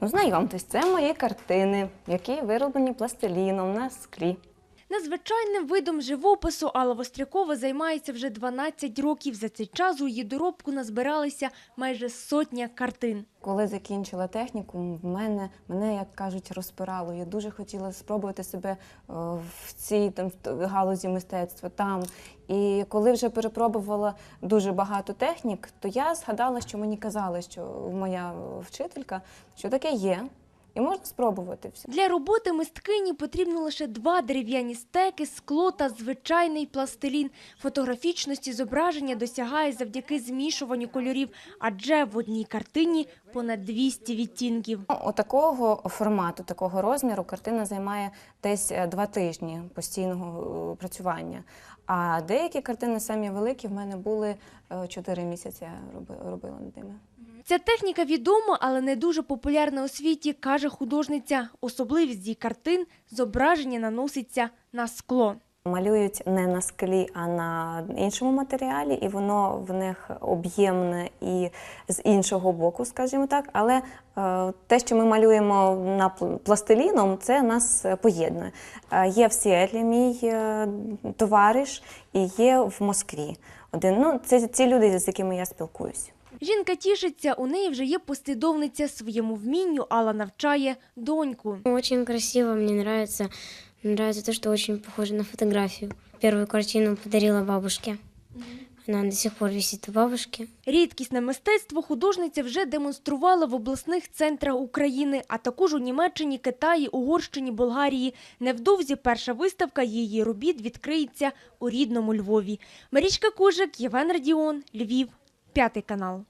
Ну, знайомтесь, це мої картини, які вироблені пластиліном на склі. Надзвичайним видом живопису Алла Вострякова займається вже 12 років. За цей час у її доробку назбиралися майже сотня картин. Коли закінчила техніку, в мене мене, як кажуть, розпирало. Я дуже хотіла спробувати себе е, в цій там галузі мистецтва там. І коли вже перепробувала дуже багато технік, то я згадала, що мені казали, що моя вчителька, що таке є, і можна спробувати все. Для роботи мисткині потрібно лише два дерев'яні стеки, скло та звичайний пластилін. Фотографічності зображення досягає завдяки змішуванню кольорів, адже в одній картині понад 200 відтінків. Ну, Отакого формату, такого розміру картина займає десь е, два тижні постійного е, працювання. А деякі картини самі великі в мене були е, чотири місяці я роби- робила над ними. Ця техніка відома, але не дуже популярна у світі, каже художниця. Особливість її картин – зображення наноситься на скло. Малюють не на склі, а на іншому матеріалі, і воно в них об'ємне і з іншого боку, скажімо так. Але е, те, що ми малюємо на пластиліном, це нас поєднує. Е, є в Сіетлі мій е, товариш і є в Москві. Один ну це ці люди, з якими я спілкуюся. Жінка тішиться, у неї вже є послідовниця своєму вмінню, Алла навчає доньку. Очень красиво, мне нравится. Нравится то, что очень похоже на фотографию. Первую картину подарила бабушке. Она до сих пор висит у бабушки. Рідкісне мистецтво художниця вже демонструвала в обласних центрах України, а також у Німеччині, Китаї, Угорщині, Болгарії. Невдовзі перша виставка її робіт відкриється у рідному Львові. Марічка Кужик, Євген Радіон, Львів, п'ятий канал.